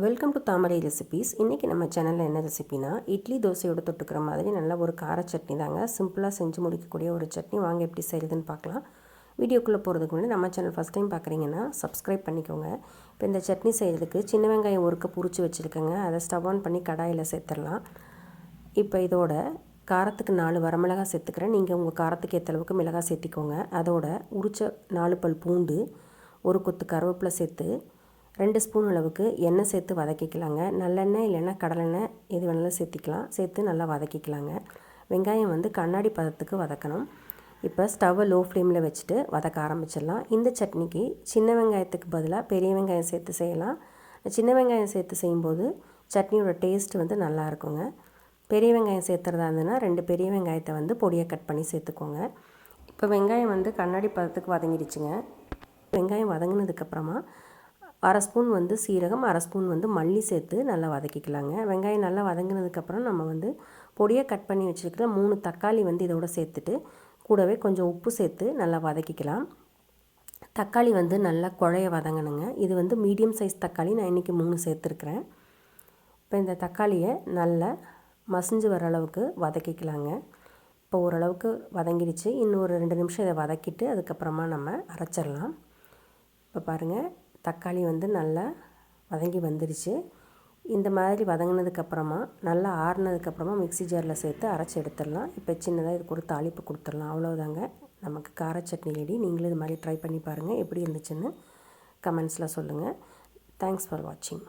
Welcome to Thamarai recipes இன்றைக்கி நம்ம சேனலில் என்ன ரெசிபினா இட்லி தோசையோட தொட்டுக்கிற மாதிரி நல்ல ஒரு கார சட்னி தாங்க. சிம்பிளாக செஞ்சு முடிக்கக்கூடிய ஒரு சட்னி. வாங்க எப்படி செய்யுதுன்னு பார்க்கலாம். வீடியோக்குள்ளே போகிறதுக்கு முன்னாடி நம்ம சேனல் ஃபஸ்ட் டைம் பார்க்குறீங்கன்னா சப்ஸ்கிரைப் பண்ணிக்கோங்க. இப்போ இந்த சட்னி செய்கிறதுக்கு சின்ன வெங்காயம் ஒருக்க புரிச்சு வச்சுருக்கேங்க. அதை ஸ்டவ் ஆன் பண்ணி கடாயில் சேர்த்துடலாம். இப்போ இதோட காரத்துக்கு நாலு வரமிளகா சேர்த்துக்கிறேன். நீங்கள் உங்கள் காரத்துக்கு ஏற்ற அளவுக்கு மிளகாய் சேர்த்திக்கோங்க. அதோட உரிச்ச நாலு பல் பூண்டு ஒரு கொத்து கருவேப்பிலை சேர்த்து ரெண்டு ஸ்பூன் அளவுக்கு எண்ணெய் சேர்த்து வதக்கிக்கலாங்க. நல்லெண்ணெய் இல்லைன்னா கடலெண்ணெய் எது வேணாலும் சேர்த்திக்கலாம். சேர்த்து நல்லா வதக்கிக்கலாங்க. வெங்காயம் வந்து கண்ணாடி பதத்துக்கு வதக்கணும். இப்போ ஸ்டவ்வை லோ ஃப்ளேமில் வச்சுட்டு வதக்க ஆரம்பிச்சிடலாம். இந்த சட்னிக்கு சின்ன வெங்காயத்துக்கு பதிலாக பெரிய வெங்காயம் சேர்த்து செய்யலாம். சின்ன வெங்காயம் சேர்த்து செய்யும்போது சட்னியோட டேஸ்ட் வந்து நல்லா இருக்குங்க. பெரிய வெங்காயம் சேர்த்துறதா இருந்ததுன்னா ரெண்டு பெரிய வெங்காயத்தை வந்து பொடியை கட் பண்ணி சேர்த்துக்கோங்க. இப்போ வெங்காயம் வந்து கண்ணாடி பதத்துக்கு வதங்கிடுச்சுங்க. வெங்காயம் வதங்கினதுக்கப்புறமா அரை ஸ்பூன் வந்து சீரகம் அரை ஸ்பூன் வந்து மல்லி சேர்த்து நல்லா வதக்கிக்கலாங்க. வெங்காயம் நல்லா வதங்கினதுக்கப்புறம் நம்ம வந்து பொடியை கட் பண்ணி வச்சுருக்கிற மூணு தக்காளி வந்து இதோட சேர்த்துட்டு கூடவே கொஞ்சம் உப்பு சேர்த்து நல்லா வதக்கிக்கலாம். தக்காளி வந்து நல்லா குழைய வதங்கணுங்க. இது வந்து மீடியம் சைஸ் தக்காளி. நான் இன்றைக்கி மூணு சேர்த்துருக்குறேன். இப்போ இந்த தக்காளியை நல்லா மசிஞ்சு வர அளவுக்கு வதக்கிக்கலாங்க. இப்போ ஓரளவுக்கு வதங்கிடுச்சு. இன்னும் ஒரு ரெண்டு நிமிஷம் இதை வதக்கிட்டு அதுக்கப்புறமா நம்ம அரைச்சிடலாம். இப்போ பாருங்கள் தக்காளி வந்து நல்லா வதங்கி வந்துடுச்சு இந்த மாதிரி வதங்கினதுக்கப்புறமா நல்லா ஆறுனதுக்கப்புறமா மிக்சி ஜாரில் சேர்த்து அரைச்சி எடுத்துடலாம். இப்போ சின்னதாக இதுக்கு ஒரு தாளிப்பு கொடுத்துடலாம். அவ்வளோதாங்க நமக்கு கார சட்னி ரெடி. நீங்களும் இது மாதிரி ட்ரை பண்ணி பாருங்கள் எப்படி இருந்துச்சுன்னு கமெண்ட்ஸில் சொல்லுங்கள் தேங்க்ஸ் ஃபார் வாட்சிங்